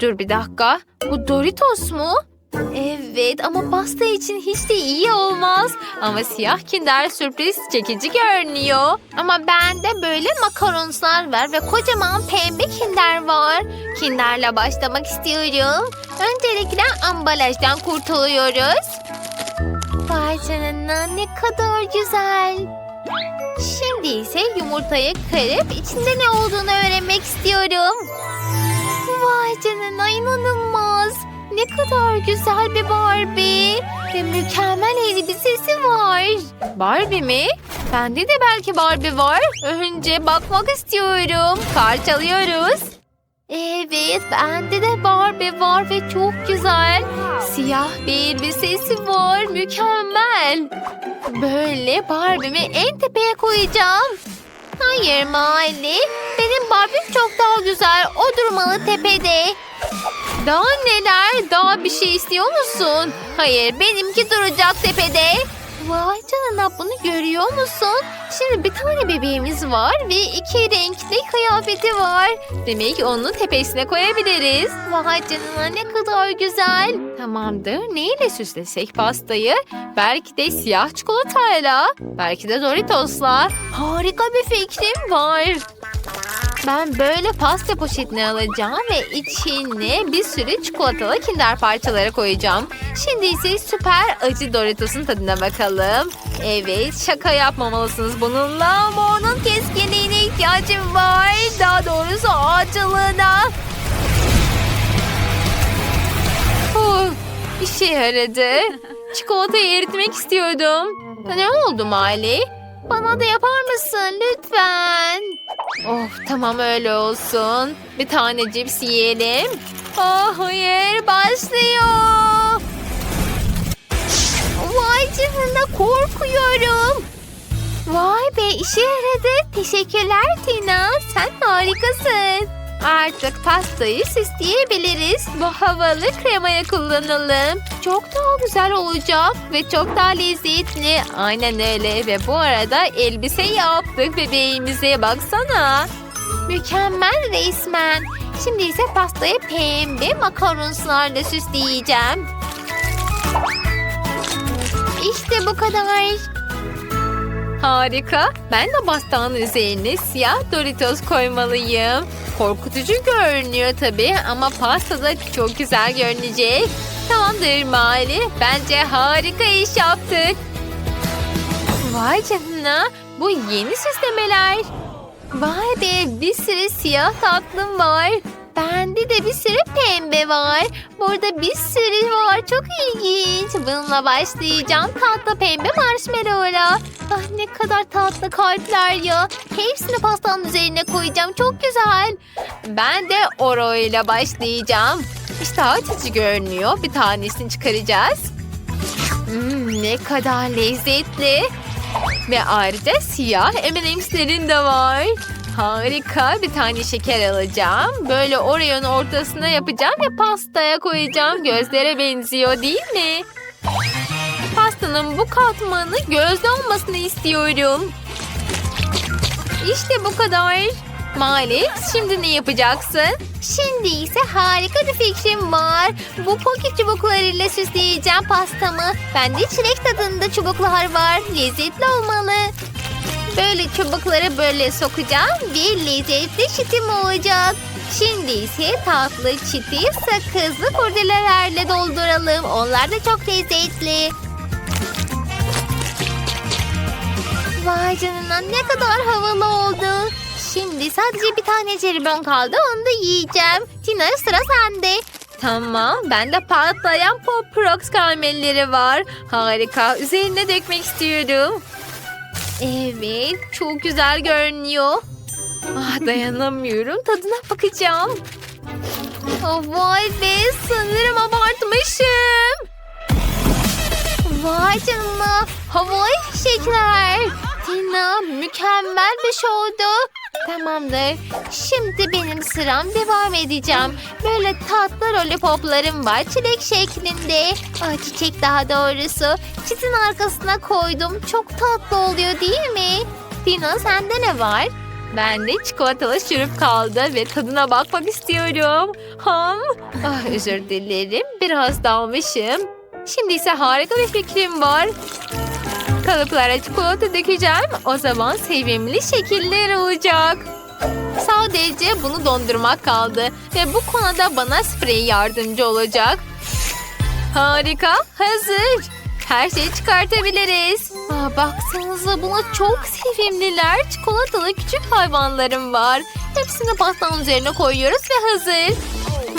Dur bir dakika. Bu Doritos mu? Evet ama pasta için hiç de iyi olmaz. Ama siyah kinder sürpriz çekici görünüyor. Ama bende böyle makaronslar var ve kocaman pembe kinder var. Kinderle başlamak istiyorum. Öncelikle ambalajdan kurtuluyoruz. Vay canına ne kadar güzel. Şimdi ise yumurtayı kırıp içinde ne olduğunu öğrenmek istiyorum. Vay canına inanılmaz. Ne kadar güzel bir Barbie. Ve mükemmel elbisesi var. Barbie mi? Bende de belki Barbie var. Önce bakmak istiyorum. Parçalıyoruz. Evet, bende de Barbie var ve çok güzel. Siyah bir elbisesi var. Mükemmel. Böyle Barbie'mi en tepeye koyacağım. Hayır Mahalle. Benim Barbie'm çok daha güzel. O durmalı tepede. Daha neler? Daha bir şey istiyor musun? Hayır benimki duracak tepede. Vay canına bunu görüyor musun? Şimdi bir tane bebeğimiz var ve iki renkli kıyafeti var. Demek onu tepesine koyabiliriz. Vay canına ne kadar güzel. Tamamdır. Neyle süslesek pastayı? Belki de siyah çikolatayla. Belki de Doritos'la. Harika bir fikrim var. Ben böyle pasta poşetini alacağım ve içine bir sürü çikolatalı kinder parçaları koyacağım. Şimdi ise süper acı Doritos'un tadına bakalım. Evet şaka yapmamalısınız bununla ama onun keskinliğine ihtiyacım var. Daha doğrusu acılığına. Oh, işe yaradı. Çikolatayı eritmek istiyordum. Ne oldu Mali? Da yapar mısın lütfen? Of tamam öyle olsun. Bir tane cips yiyelim. Oh hayır başlıyor. Vay canına korkuyorum. Vay be işe yaradı. Teşekkürler Tina. Sen harikasın. Artık pastayı süsleyebiliriz. Bu havalı kremaya kullanalım. Çok daha güzel olacak ve çok daha lezzetli. Aynen öyle ve bu arada elbise yaptık bebeğimize baksana. Mükemmel resmen. Şimdi ise pastayı pembe makaronslarla süsleyeceğim. İşte bu kadar. Harika. Ben de pastanın üzerine siyah Doritos koymalıyım. Korkutucu görünüyor tabii ama pastada çok güzel görünecek. Tamamdır Mali. Bence harika iş yaptık. Vay canına. Bu yeni süslemeler. Vay be bir sürü siyah tatlım var. Bende de bir sürü pembe var. Burada bir sürü var. Çok ilginç. Bununla başlayacağım. Tatlı pembe marshmallow'la. Ah ne kadar tatlı kalpler ya. Hepsini pastanın üzerine koyacağım. Çok güzel. Ben de Oro başlayacağım. İşte açıcı görünüyor. Bir tanesini çıkaracağız. Hmm, ne kadar lezzetli. Ve ayrıca siyah M&M'slerin de var. Harika. Bir tane şeker alacağım. Böyle Oreo'nun ortasına yapacağım ve pastaya koyacağım. Gözlere benziyor değil mi? Pastanın bu katmanı gözde olmasını istiyorum. İşte bu kadar. Mali, şimdi ne yapacaksın? Şimdi ise harika bir fikrim var. Bu poki çubuklarıyla süsleyeceğim pastamı. Bende çilek tadında çubuklar var. Lezzetli olmalı. Böyle çubukları böyle sokacağım ve lezzetli çitim olacak. Şimdi ise tatlı çiti sakızlı kurdelelerle dolduralım. Onlar da çok lezzetli. Vay canına ne kadar havalı oldu. Şimdi sadece bir tane jelibon kaldı onu da yiyeceğim. Tina sıra sende. Tamam bende patlayan pop rocks karamelleri var. Harika üzerine dökmek istiyorum. Evet çok güzel görünüyor. Ah dayanamıyorum tadına bakacağım. Oh, vay be sanırım abartmışım. Vay canına havai fişekler. Tina mükemmel bir şovdu. Tamamdır. Şimdi benim sıram devam edeceğim. Böyle tatlı lollipoplarım var çilek şeklinde. Ay çiçek daha doğrusu. Çitin arkasına koydum. Çok tatlı oluyor değil mi? Tina sende ne var? Ben de çikolatalı şurup kaldı ve tadına bakmak istiyorum. Ham. Ah, özür dilerim. Biraz dalmışım. Şimdi ise harika bir fikrim var. Kalıplara çikolata dökeceğim. O zaman sevimli şekiller olacak. Sadece bunu dondurmak kaldı. Ve bu konuda bana sprey yardımcı olacak. Harika. Hazır. Her şeyi çıkartabiliriz. Aa, baksanıza buna çok sevimliler. Çikolatalı küçük hayvanlarım var. Hepsini pastanın üzerine koyuyoruz ve hazır.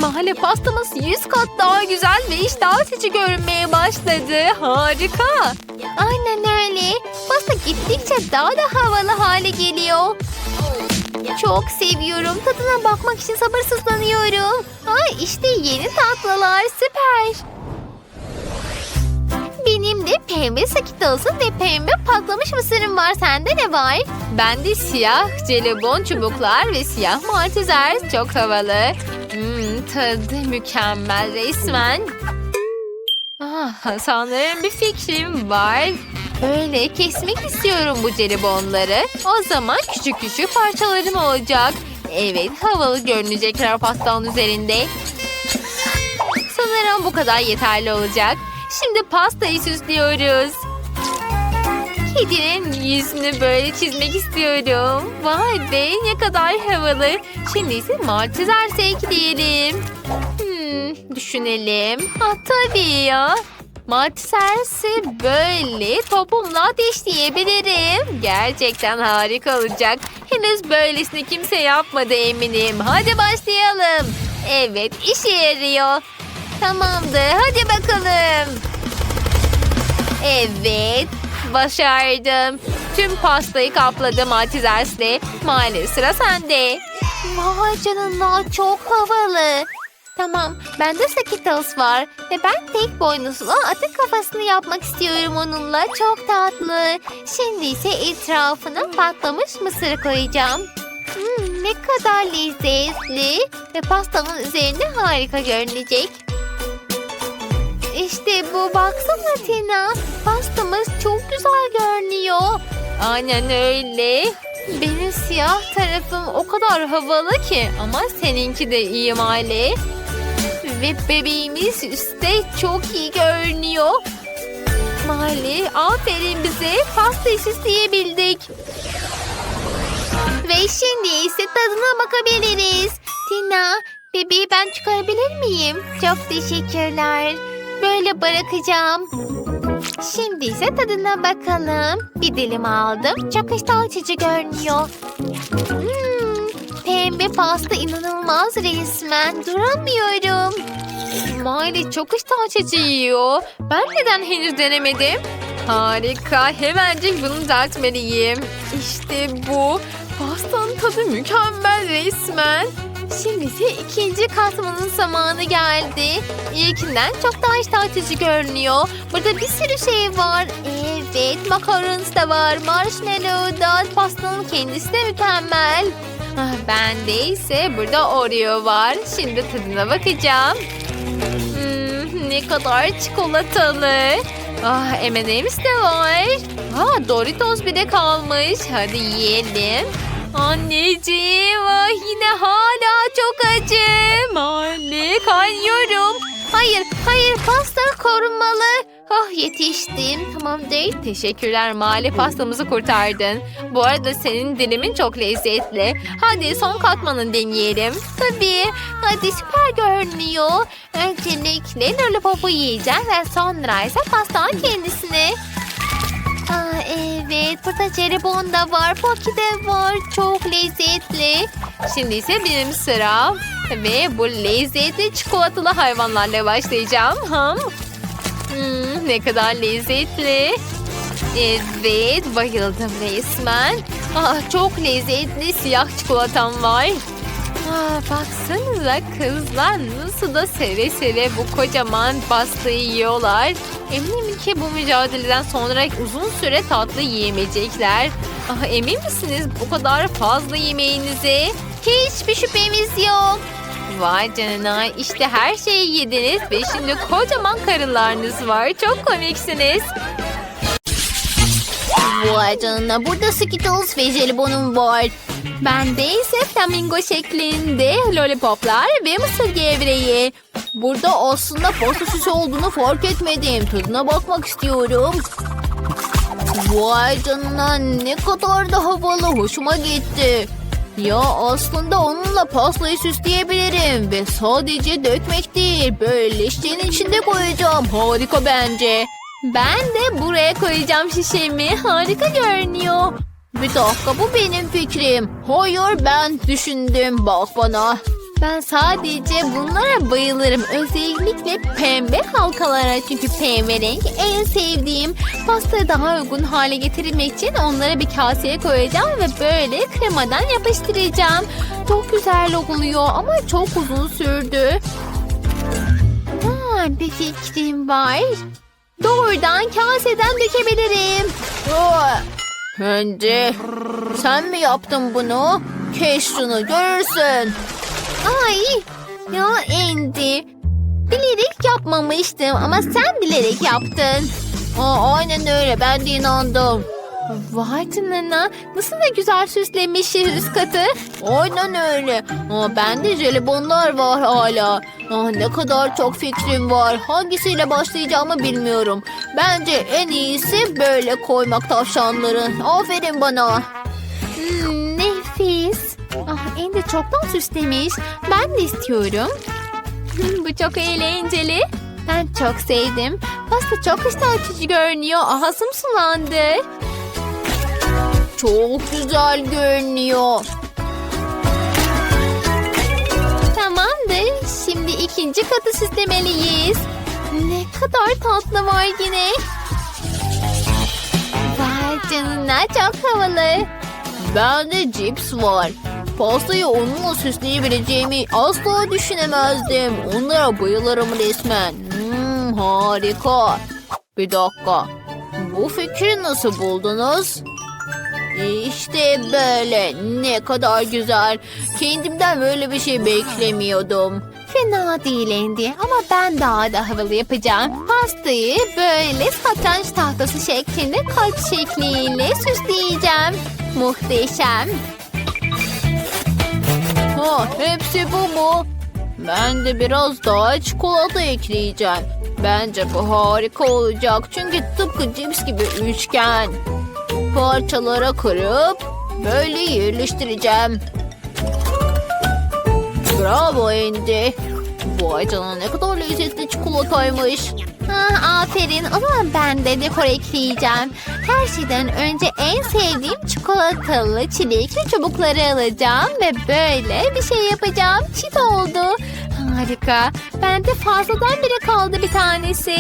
Mahalle pastamız 100 kat daha güzel ve iştah açıcı görünmeye başladı. Harika. Aynen öyle. Pasta gittikçe daha da havalı hale geliyor. Çok seviyorum. Tadına bakmak için sabırsızlanıyorum. Ay işte yeni tatlılar süper. Benim de pembe sakitosu ve pembe patlamış mısırım var. Sende ne var? Bende siyah jelibon çubuklar ve siyah malteser. Çok havalı. Hmm, tadı mükemmel resmen. Ah, sanırım bir fikrim var. Böyle kesmek istiyorum bu jelibonları. O zaman küçük küçük parçalarım olacak. Evet havalı görünecekler pastanın üzerinde. Sanırım bu kadar yeterli olacak. Şimdi pastayı süslüyoruz. Kedinin yüzünü böyle çizmek istiyorum. Vay be ne kadar havalı. Şimdi ise malteser ekleyelim. Hmm, düşünelim. Ha tabii ya. Maltesersi böyle topumla ateşleyebilirim. Gerçekten harika olacak. Henüz böylesini kimse yapmadı eminim. Hadi başlayalım. Evet işe yarıyor. Tamamdır hadi bakalım. Evet başardım. Tüm pastayı kapladım Maltesers'le. Mali sıra sende. Vay canına çok havalı. Tamam bende Skittles var ve ben tek boynuzlu atı kafasını yapmak istiyorum onunla. Çok tatlı. Şimdi ise etrafına patlamış mısır koyacağım. Hmm, ne kadar lezzetli ve pastanın üzerinde harika görünecek. İşte bu baksana Tina. Pastamız çok güzel görünüyor. Aynen öyle. Benim siyah tarafım o kadar havalı ki ama seninki de iyi Mali. Ve bebeğimiz üstte çok iyi görünüyor. Mali aferin bize pastayı süsleyebildik. Ve şimdi ise tadına bakabiliriz. Tina bebeği ben çıkarabilir miyim? Çok teşekkürler. Böyle bırakacağım. Şimdi ise tadına bakalım. Bir dilim aldım. Çok iştah açıcı görünüyor. Hmm, pembe pasta inanılmaz resmen. Duramıyorum. Miley çok iştah açıcı yiyor. Ben neden henüz denemedim? Harika. Hemencik bunu düzeltmeliyim. İşte bu. Pastanın tadı mükemmel resmen. Şimdi ise ikinci katmanın zamanı geldi. İlkinden çok daha iştah görünüyor. Burada bir sürü şey var. Evet, makarons da var, marshmallow da, pastanın kendisi de mükemmel. Ah, Bende ise burada Oreo var. Şimdi tadına bakacağım. Hmm, ne kadar çikolatalı. Ah, M&M's de var. Ah, Doritos bile kalmış. Hadi yiyelim. Anneciğim ah yine pasta korunmalı. Ah yetiştim. Tamam değil. Teşekkürler Mali pastamızı kurtardın. Bu arada senin dilimin çok lezzetli. Hadi son katmanı deneyelim. Tabii. Hadi süper görünüyor. Öncelikle lollipopu yiyeceğim ve sonra ise pastanın kendisini. Aa, evet burada jelibon da var, poki de var. Çok lezzetli. Şimdi ise benim sıram. Ve bu lezzetli çikolatalı hayvanlarla başlayacağım. Ham. Hmm, ne kadar lezzetli. Evet bayıldım resmen. Ah, çok lezzetli siyah çikolatam var. Aa, baksanıza kızlar nasıl da seve seve bu kocaman pastayı yiyorlar. Eminim ki bu mücadeleden sonra uzun süre tatlı yiyemeyecekler. Ah, emin misiniz bu kadar fazla yemeğinize? Hiçbir şüphemiz yok. Vay canına işte her şeyi yediniz ve şimdi kocaman karınlarınız var. Çok komiksiniz. Vay canına burada Skittles ve jelibonum var. Bende ise flamingo şeklinde lollipoplar ve mısır gevreği. Burada aslında pasta süsü olduğunu fark etmedim. Tadına bakmak istiyorum. Vay canına ne kadar da havalı. Hoşuma gitti. Ya aslında onunla pastayı süsleyebilirim. Ve sadece dökmek değil. Böyle şişenin içinde koyacağım. Harika bence. Ben de buraya koyacağım şişemi. Harika görünüyor. Bir dakika bu benim fikrim. Hayır ben düşündüm. Bak bana. Ben sadece bunlara bayılırım. Özellikle pembe halkalara. Çünkü pembe renk en sevdiğim. Pastayı daha uygun hale getirmek için onları bir kaseye koyacağım ve böyle kremadan yapıştıracağım. Çok güzel oluyor ama çok uzun sürdü. Ha, bir fikrim var. Doğrudan kaseden dökebilirim. Aa, Bence sen mi yaptın bunu? Kes şunu görürsün. Ay ya Andy. Bilerek yapmamıştım ama sen bilerek yaptın. Aa, aynen öyle ben de inandım. Vay canına nasıl da güzel süslemişiz üst katı. Aynen öyle. Aa, bende jelibonlar var hala. Aa, ne kadar çok fikrim var. Hangisiyle başlayacağımı bilmiyorum. Bence en iyisi böyle koymak tavşanları. Aferin bana. Hmm. Ah, Andy çoktan süslemiş. Ben de istiyorum. Hmm, Bu çok eğlenceli. Ben çok sevdim. Pasta çok iştah açıcı görünüyor. Ağzım sulandı. Çok güzel görünüyor. Tamamdır. Şimdi ikinci katı süslemeliyiz. Ne kadar tatlı var yine. Vay canına çok havalı. Bende cips var. Pastayı onunla süsleyebileceğimi asla düşünemezdim. Onlara bayılırım resmen. Hmm, harika. Bir dakika. Bu fikri nasıl buldunuz? İşte böyle. Ne kadar güzel. Kendimden böyle bir şey beklemiyordum. Fena değil Andy ama ben daha da havalı yapacağım. Pastayı böyle satranç tahtası şeklinde kalp şekliyle süsleyeceğim. Muhteşem. Ha, hepsi bu mu? Ben de biraz daha çikolata ekleyeceğim. Bence bu harika olacak. Çünkü tıpkı cips gibi üçgen. Parçalara kırıp böyle yerleştireceğim. Bravo Andy. Vay canına ne kadar lezzetli çikolataymış. Ah, aferin o zaman ben de dekor ekleyeceğim. Her şeyden önce en sevdiğim çikolatalı çilekli çubukları alacağım ve böyle bir şey yapacağım. Çit oldu. Harika. Bende fazladan bile kaldı bir tanesi.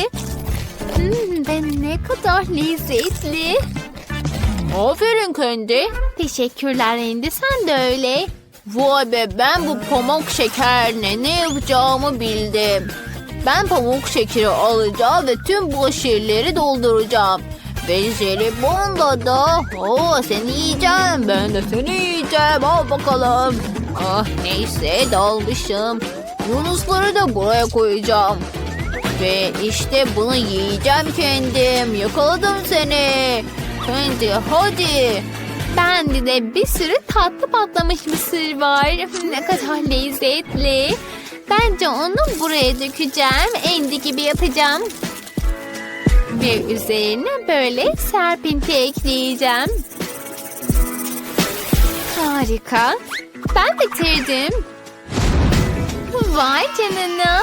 Hmm, ve ne kadar lezzetli. Aferin Kendi. Teşekkürler Andy sen de öyle. Vay be ben bu pamuk şekerle ne yapacağımı bildim. Ben pamuk şekeri alacağım ve tüm bu şişeleri dolduracağım. Ve jelibonla da o seni yiyeceğim. Ben de seni yiyeceğim. Al bakalım. Ah neyse dalmışım. Yunusları da buraya koyacağım. Ve işte bunu yiyeceğim kendim. Yakaladım seni. Kendi hadi. Bende de bir sürü tatlı patlamış mısır var. Ne kadar lezzetli. Bence onu buraya dökeceğim. Endi gibi yapacağım. Ve üzerine böyle serpinti ekleyeceğim. Harika. Ben bitirdim. Vay canına.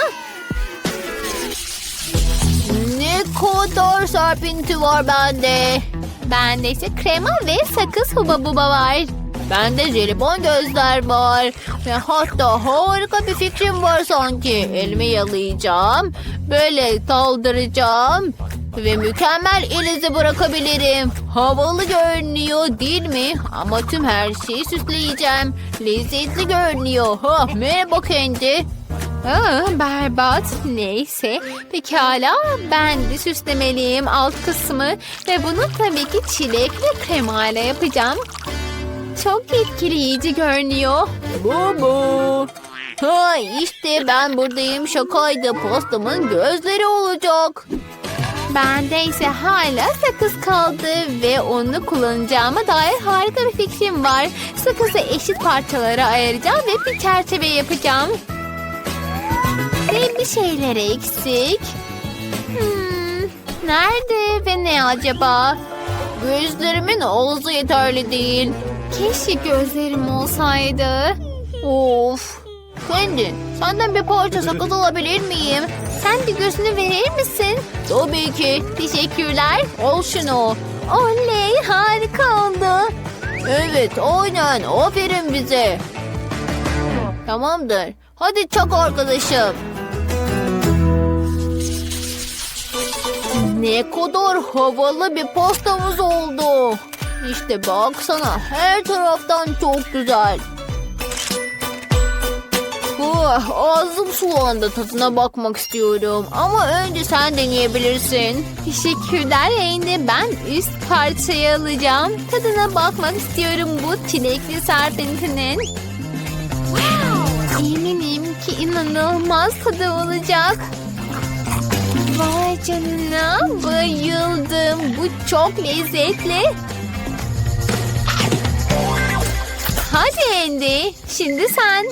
Ne kadar serpinti var bende. Bende ise krema ve sakız huba buba var. Bende jelibon gözler var. Ve hatta harika bir fikrim var sanki. Elimi yalayacağım. Böyle daldıracağım. Ve mükemmel elize bırakabilirim. Havalı görünüyor değil mi? Ama tüm her şeyi süsleyeceğim. Lezzetli görünüyor. Ha, merhaba kendi. Aa, berbat. Neyse. Pekala ben de süslemeliyim alt kısmı. Ve bunu tabii ki çilek ve krema ile yapacağım. Çok etkileyici görünüyor. Bu bu. Ha işte ben buradayım şakaydı. Pastamın gözleri olacak. Bende ise hala sakız kaldı ve onu kullanacağıma dair harika bir fikrim var. Sakızı eşit parçalara ayıracağım ve bir çerçeve yapacağım. Ve bir şeyler eksik. Hmm, nerede ve ne acaba? Gözlerimin ağzı yeterli değil. Keşke gözlerim olsaydı. Of. Kendi senden bir parça sakız alabilir miyim? Sen de gözünü verir misin? Tabii ki. Teşekkürler. Al şunu. Oley harika oldu. Evet aynen aferin bize. Tamamdır. Hadi çak arkadaşım. Ne kadar havalı bir pastamız oldu. İşte baksana her taraftan çok güzel. Oh, ağzım sulandı tadına bakmak istiyorum. Ama önce sen deneyebilirsin. Teşekkürler Andy. Ben üst parçayı alacağım. Tadına bakmak istiyorum bu çilekli serpintinin. Eminim ki inanılmaz tadı olacak. Canına bayıldım. Bu çok lezzetli. Hadi Andy. Şimdi sen.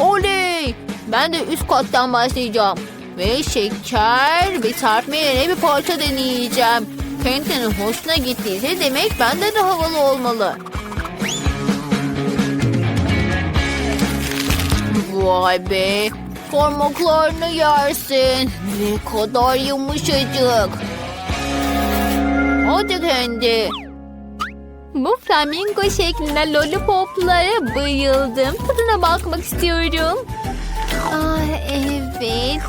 Oley! Ben de üst kattan başlayacağım. Ve şeker ve serpme yerine bir parça deneyeceğim. Quentin'in hoşuna gittiyse demek bende de havalı olmalı. Vay be! Parmaklarını yersin. Ne kadar yumuşacık. Hadi kendi. Bu flamingo şeklinde lollipoplara bayıldım. Tadına bakmak istiyorum. Ah evet.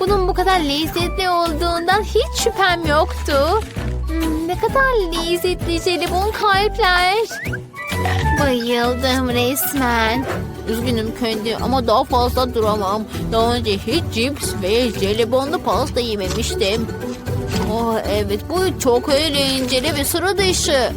Bunun bu kadar lezzetli olduğundan hiç şüphem yoktu. Hmm, ne kadar lezzetli jelibon kalpler. Bayıldım resmen. Üzgünüm kendi ama daha fazla duramam. Daha önce hiç cips ve jelibonlu pasta yememiştim. Oh evet bu çok eğlenceli ve sıra dışı.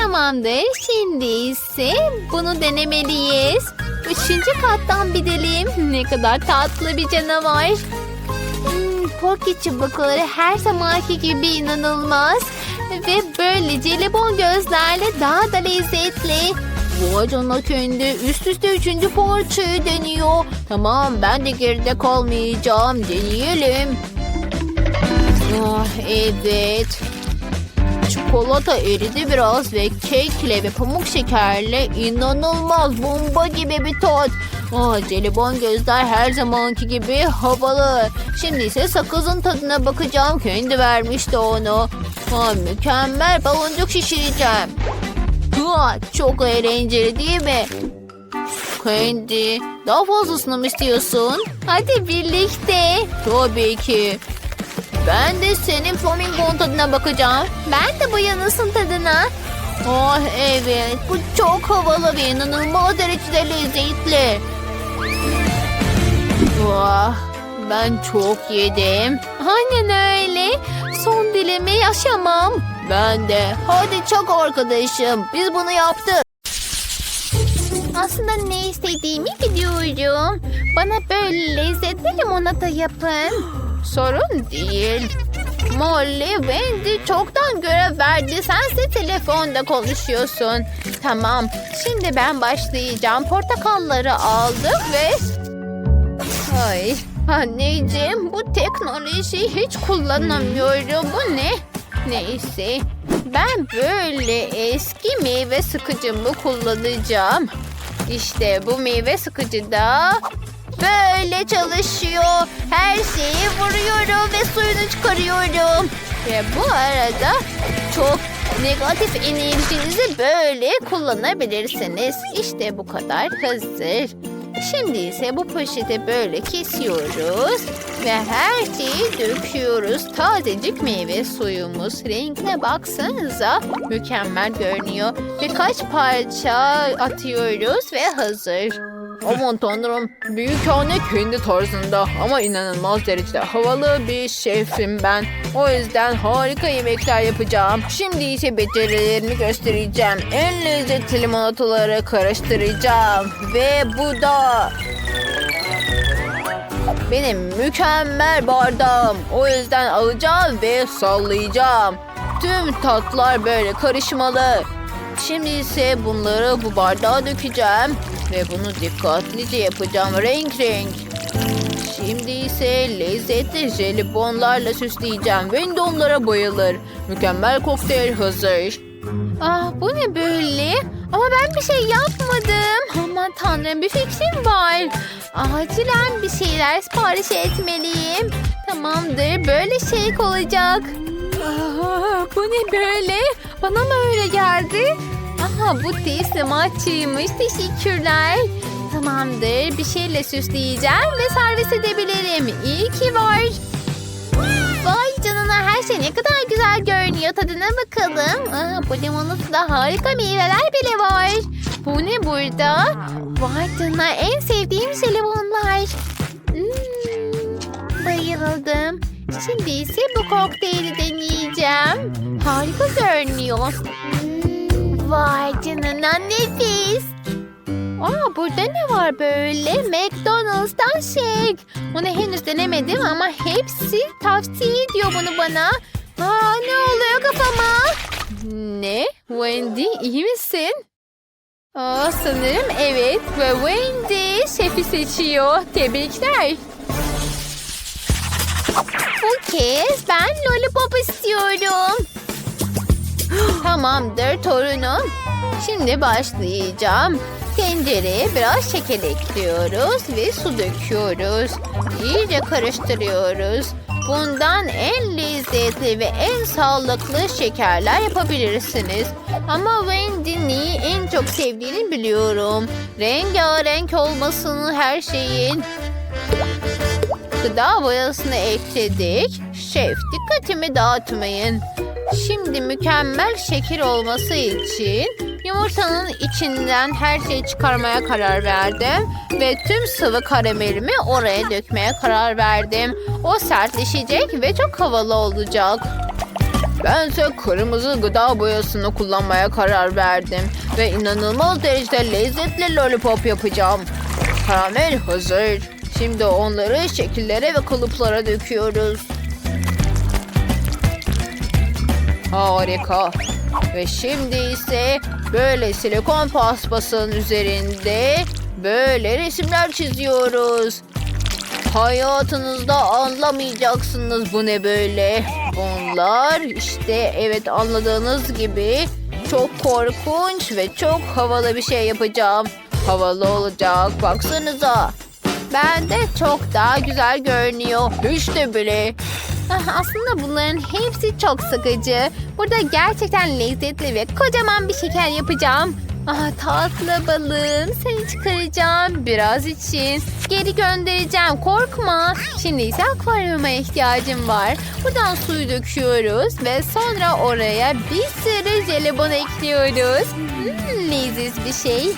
Tamamdır. Şimdi ise bunu denemeliyiz. Üçüncü kattan gidelim. Ne kadar tatlı bir canavar. Hmm, Pocky çubukları her zamanki gibi inanılmaz. Ve böyle jelibon gözlerle daha da lezzetli. Vay canına kendi üst üste üçüncü parçayı deniyor. Tamam ben de geride kalmayacağım. Deneyelim. Ah evet. Çikolata eridi biraz ve kekle ve pamuk şekerle inanılmaz bomba gibi bir tat. Ah jelibon gözler her zamanki gibi havalı. Şimdi ise sakızın tadına bakacağım. Kendi vermişti onu. Ah, mükemmel baloncuk şişireceğim. Ha, çok eğlenceli değil mi? Kendi daha fazlasını mı istiyorsun? Hadi birlikte. Tabii ki. Ben de senin flamingon tadına bakacağım. Ben de bu yanısın tadına. Oh evet bu çok havalı ve inanılmaz derecede lezzetli. Vah ben çok yedim. Aynen öyle. Son dilimi yaşamam. Ben de. Hadi çok arkadaşım biz bunu yaptık. Aslında ne istediğimi biliyorum. Bana böyle lezzetli limonata yapın. Sorun değil. Molly, Wendy çoktan görev verdi. Sense telefonda konuşuyorsun. Tamam. Şimdi ben başlayacağım. Portakalları aldık ve... Ay anneciğim bu teknolojiyi hiç kullanamıyorum. Bu ne? Neyse ben böyle eski meyve sıkıcımı kullanacağım. İşte bu meyve sıkıcı da böyle çalışıyor. Her şeyi vuruyorum ve suyunu çıkarıyorum. Ve bu arada çok negatif enerjinizi böyle kullanabilirsiniz. İşte bu kadar hazır. Şimdi ise bu poşeti böyle kesiyoruz ve her şeyi döküyoruz. Tazecik meyve suyumuz. Renkine baksanıza mükemmel görünüyor. Birkaç parça atıyoruz ve hazır. Aman tanrım. Büyük anne kendi tarzında ama inanılmaz derecede havalı bir şefim ben. O yüzden harika yemekler yapacağım. Şimdi ise becerilerimi göstereceğim. En lezzetli limonataları karıştıracağım. Ve bu da... Benim mükemmel bardağım. O yüzden alacağım ve sallayacağım. Tüm tatlar böyle karışmalı. Şimdi ise bunları bu bardağa dökeceğim. Ve bunu dikkatlice yapacağım renk renk. Şimdi ise lezzetli jelibonlarla süsleyeceğim. Wendy onlara bayılır. Mükemmel kokteyl hazır. Ah bu ne böyle? Ama ben bir şey yapmadım. Aman tanrım bir fikrim var. Acilen bir şeyler sipariş etmeliyim. Tamamdır böyle şey olacak. Ah, bu ne böyle? Bana mı öyle geldi? Aha bu teslimatçıymış. Teşekkürler. Tamamdır bir şeyle süsleyeceğim ve servis edebilirim. İyi ki var. Vay canına her şey ne kadar güzel görünüyor. Tadına bakalım. Aa, bu limonata harika meyveler bile var. Bu ne burada? Vay canına en sevdiğim jelibonlar. Hmm, bayıldım. Şimdi ise bu kokteyli deneyeceğim. Harika görünüyor. Hmm, vay canına nefis. Aa burada ne var böyle? McDonald's'tan shake. Onu henüz denemedim ama hepsi tavsiye ediyor bunu bana. Aa ne oluyor kafama? Ne? Wendy iyi misin? Aa sanırım evet ve Wendy şefi seçiyor. Tebrikler. Bu kez ben lollipop istiyorum. Tamamdır torunum. Şimdi başlayacağım. Tencereye biraz şeker ekliyoruz ve su döküyoruz. İyice karıştırıyoruz. Bundan en lezzetli ve en sağlıklı şekerler yapabilirsiniz. Ama Wendy'nin en çok sevdiğini biliyorum. Rengarenk olmasını her şeyin. Gıda boyasını ekledik. Şef dikkatimi dağıtmayın. Şimdi mükemmel şeker olması için yumurtanın içinden her şeyi çıkarmaya karar verdim. Ve tüm sıvı karamelimi oraya dökmeye karar verdim. O sertleşecek ve çok havalı olacak. Bense kırmızı gıda boyasını kullanmaya karar verdim. Ve inanılmaz derecede lezzetli lollipop yapacağım. Karamel hazır. Şimdi onları şekillere ve kalıplara döküyoruz. Harika. Ve şimdi ise böyle silikon paspasın üzerinde böyle resimler çiziyoruz. Hayatınızda anlamayacaksınız bu ne böyle. Bunlar işte evet anladığınız gibi çok korkunç ve çok havalı bir şey yapacağım. Havalı olacak baksanıza. Ben de çok daha güzel görünüyor. Hiç de bile. Ah, Aslında bunların hepsi çok sıkıcı. Burada gerçekten lezzetli ve kocaman bir şeker yapacağım. Ah tatlı balım seni çıkaracağım biraz için. Geri göndereceğim korkma. Şimdi ise akvaryuma ihtiyacım var. Buradan suyu döküyoruz ve sonra oraya bir sürü jelibon ekliyoruz. Hmm, leziz bir şey.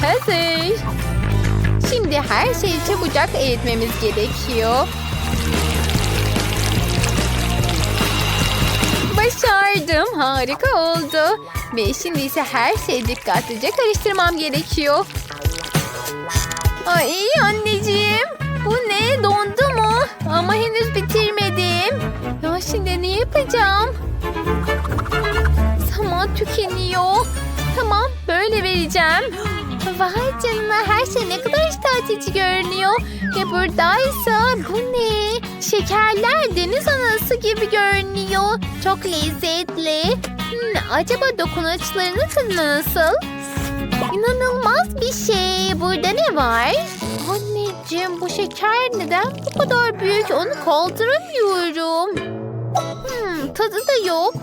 Hazır. Şimdi her şeyi çabucak eritmemiz gerekiyor. Başardım. Harika oldu. Ve şimdi ise her şeyi dikkatlice karıştırmam gerekiyor. Ay anneciğim. Bu ne? Dondu mu? Ama henüz bitirmedim. Ya şimdi ne yapacağım? Zaman tükeniyor. Tamam böyle vereceğim. Vay canına her şey ne kadar iştah açıcı görünüyor. Ve buradaysa bu ne? Şekerler deniz anası gibi görünüyor. Çok lezzetli. Hmm, acaba dokunaçlarının tadı nasıl? İnanılmaz bir şey. Burada ne var? Anneciğim bu şeker neden bu kadar büyük? Onu kaldıramıyorum. Hmm, tadı da yok.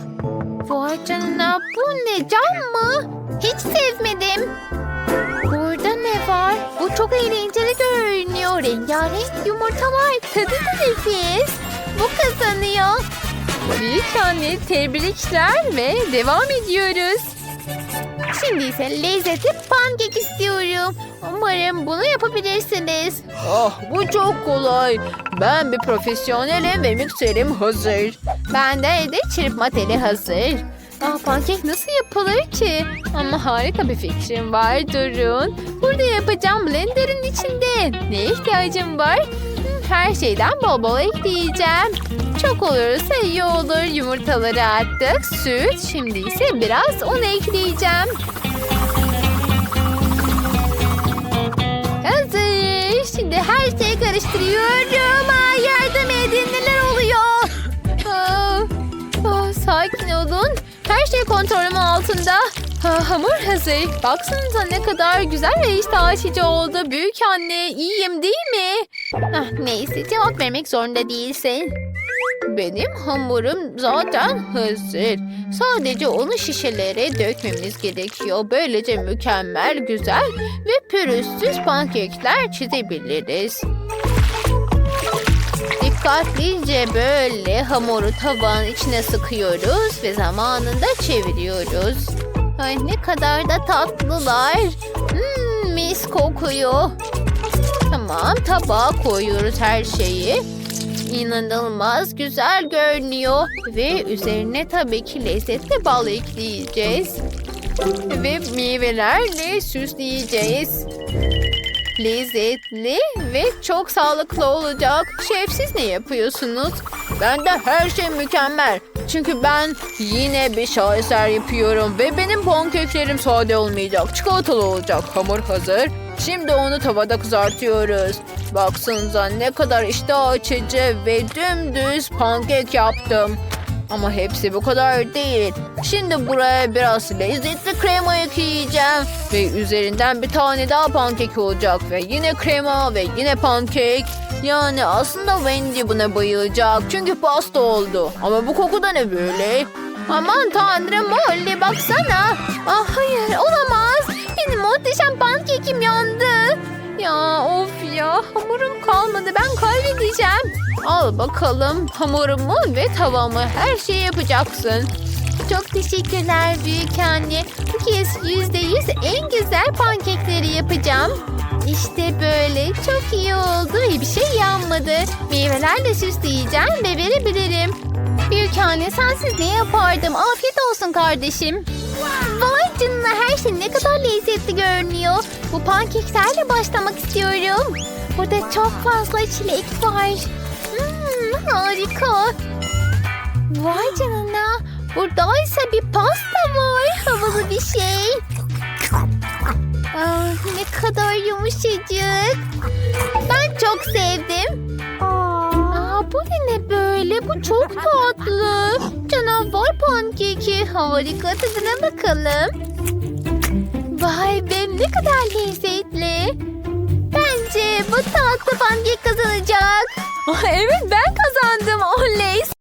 Vay canına bu ne cam mı? Hiç sevmedim. Burada ne var? Bu çok eğlenceli görünüyor. Rengarenk yumurta var. Tadı da nefis. Bu kazanıyor. Büyük anne tebrikler ve devam ediyoruz. Şimdi ise lezzetli pankek istiyorum. Umarım bunu yapabilirsiniz. Ah bu çok kolay. Ben bir profesyonelim ve mikserim hazır. Ben de çırpma teli hazır. Aa, pankek nasıl yapılır ki? Ama harika bir fikrim var. Durun. Burada yapacağım blenderın içinde. Neye ihtiyacım var? Her şeyden bol bol ekleyeceğim. Çok olursa iyi olur. Yumurtaları attık. Süt. Şimdi ise biraz un ekleyeceğim. Hazır. Şimdi her şeyi karıştırıyorum. Aa, yardım edin neler oluyor? Aa, aa, sakin olun. Her şey kontrolüm altında. Ha, hamur hazır. Baksanıza ne kadar güzel ve iştah açıcı oldu. Büyük anne iyiyim değil mi? Ah, neyse cevap vermek zorunda değilsin. Benim hamurum zaten hazır. Sadece onu şişelere dökmemiz gerekiyor. Böylece mükemmel, güzel ve pürüzsüz pankekler çizebiliriz. Dikkatlice böyle hamuru tavanın içine sıkıyoruz ve zamanında çeviriyoruz. Ay ne kadar da tatlılar. Hmm, mis kokuyor. Tamam tabağa koyuyoruz her şeyi. İnanılmaz güzel görünüyor. Ve üzerine tabii ki lezzetli bal ekleyeceğiz. Ve meyvelerle süsleyeceğiz. Lezzetli ve çok sağlıklı olacak. Şef siz ne yapıyorsunuz? Ben de her şey mükemmel. Çünkü ben yine bir şaheser yapıyorum. Ve benim pankeklerim sade olmayacak. Çikolatalı olacak. Hamur hazır. Şimdi onu tavada kızartıyoruz. Baksanıza ne kadar iştah açıcı ve dümdüz pankek yaptım. Ama hepsi bu kadar değil. Şimdi buraya biraz lezzetli krema ekleyeceğim. Ve üzerinden bir tane daha pankek olacak. Ve yine krema ve yine pankek. Yani aslında Wendy buna bayılacak. Çünkü pasta oldu. Ama bu koku da ne böyle? Aman tanrım Molly baksana. Ah hayır olamaz. Benim muhteşem pankekim yandı. Ya of ya hamurum kalmadı ben kaybedeceğim. Al bakalım hamurumu ve tavamı her şeyi yapacaksın. Çok teşekkürler büyük anne. Bu kez yüzde yüz en güzel pankekleri yapacağım. İşte böyle çok iyi oldu ve bir şey yanmadı. Meyvelerle süsleyeceğim ve verebilirim. Büyük anne sensiz ne yapardım? Afiyet olsun kardeşim. Vay canına her şey ne kadar lezzetli görünüyor. Bu pankeklerle başlamak istiyorum. Burada çok fazla çilek var. Hmm, harika. Vay canına. Burada ise bir pasta var. Havalı bir şey. Ah, ne kadar yumuşacık. Ben çok sevdim. Aa, bu ne ne böyle? Bu çok tatlı. Canavar pankeki. Harika tadına bakalım. Vay be ne kadar lezzetli. Bence bu tatlı pankek kazanacak. evet ben kazandım. Oley